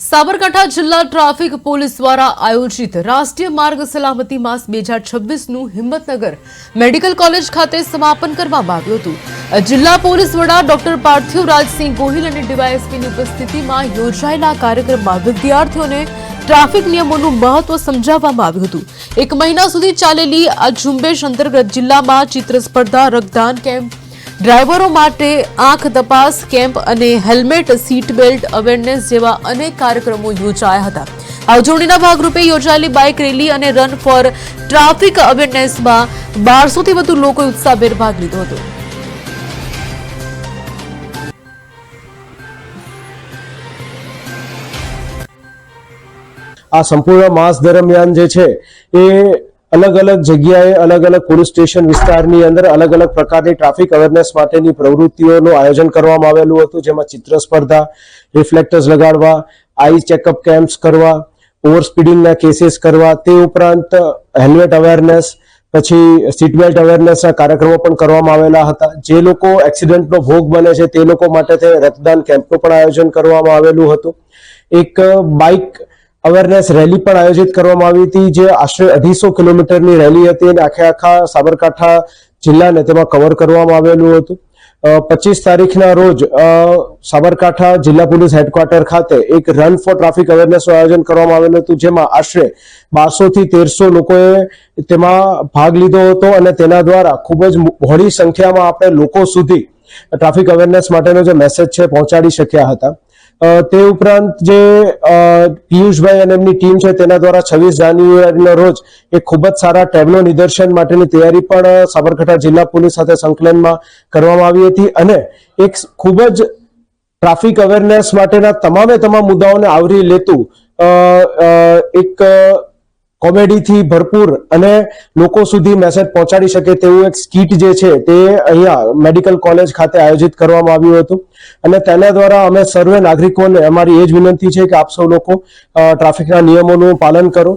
સાબરકાંઠા જિલ્લા traffic police દ્વારા આયોજિત રાષ્ટ્રીય માર્ગ સલામતી માસ બે હજાર છવ્વીસનું હિંમતનગર મેડિકલ કોલેજ ખાતે સમાપન કરવામાં આવ્યું હતું. જિલ્લા પોલીસ વડા ડોક્ટર પાર્થિવ રાજસિંહ ગોહિલ અને ડીવાયએસપીની ઉપસ્થિતિમાં યોજાયેલા કાર્યક્રમમાં વિદ્યાર્થીઓને ટ્રાફિક નિયમોનું મહત્વ સમજાવવામાં આવ્યું હતું. એક મહિના સુધી ચાલેલી આ ઝુંબેશ અંતર્ગત જિલ્લામાં ચિત્ર સ્પર્ધા, રક્તદાન કેમ્પ ડ્રાઈવરો માટે આંખ તપાસ, કેમ્પ અને હેલ્મેટ સીટ બેલ્ટ અવેરનેસ જેવા અનેક કાર્યક્રમો યોજાયા હતા. આ ઉજવણીના ભાગરૂપે યોજાયેલી બાઇક રેલી અને રન ફોર ટ્રાફિક અવેરનેસમાં બારસોથી વધુ લોકોએ ઉત્સાહભેર ભાગ લીધો હતો. આ સંપૂર્ણ માસ દરમિયાન જે છે એ અલગ અલગ જગ્યાએ અલગ અલગ પોલીસ સ્ટેશન વિસ્તારની અંદર અલગ અલગ પ્રકારની ટ્રાફિક અવેરનેસ માટેની પ્રવૃત્તિઓનું આયોજન કરવામાં આવેલું હતું, જેમાં ચિત્ર સ્પર્ધા રિફ્લેક્ટર્સ લગાડવા, આઈ ચેકઅપ કેમ્પ્સ કરવા ઓવર સ્પીડિંગના કેસીસ કરવા, તે ઉપરાંત હેલ્મેટ અવેરનેસ, પછી સીટ બેલ્ટ અવેરનેસના કાર્યક્રમો પણ કરવામાં આવેલા હતા. જે લોકો એક્સિડન્ટનો ભોગ બને છે તે લોકો માટે રક્તદાન કેમ્પનું પણ આયોજન કરવામાં આવેલું હતું. એક બાઇક અવેરનેસ રેલી પણ આયોજિત કરવામાં આવી હતી, જે આશરે અઢીસો કિલોમીટરની રેલી હતી અને આખે આખા સાબરકાંઠા જિલ્લાને તેમાં કવર કરવામાં આવેલું હતું. પચીસ તારીખના રોજ સાબરકાંઠા જિલ્લા પોલીસ હેડક્વાર્ટર ખાતે એક રન ફોર ટ્રાફિક અવેરનેસનું આયોજન કરવામાં આવેલું હતું, જેમાં આશરે બારસો થી તેરસો લોકોએ તેમાં ભાગ લીધો હતો અને તેના દ્વારા ખૂબ જ મોડી સંખ્યામાં આપણે લોકો સુધી ટ્રાફિક અવેરનેસ માટેનો જે મેસેજ છે, પહોંચાડી શક્યા હતા. તે ઉપરાંત જે પિયુષભાઈ અને એમની ટીમ છે તેના દ્વારા છવ્વીસ જાન્યુઆરીના રોજ એક ખૂબ જ સારા ટેબ્લો નિદર્શન માટેની તૈયારી પણ સાબરકાંઠા જિલ્લા પોલીસ સાથે સંકલનમાં કરવામાં આવી હતી અને એક ખૂબ જ ટ્રાફિક અવેરનેસ માટેના તમામે તમામ મુદ્દાઓને આવરી લેતું એક કોમેડીથી ભરપૂર અને લોકો સુધી મેસેજ પહોંચાડી શકે તેવું એક સ્કીટ જે છે તે અહીંયા મેડિકલ કોલેજ ખાતે આયોજિત કરવામાં આવ્યું હતું. અને તેના દ્વારા અમે સર્વે નાગરિકોને અમારી એ જ વિનંતી છે કે આપ સૌ લોકો ટ્રાફિકના નિયમોનું પાલન કરો.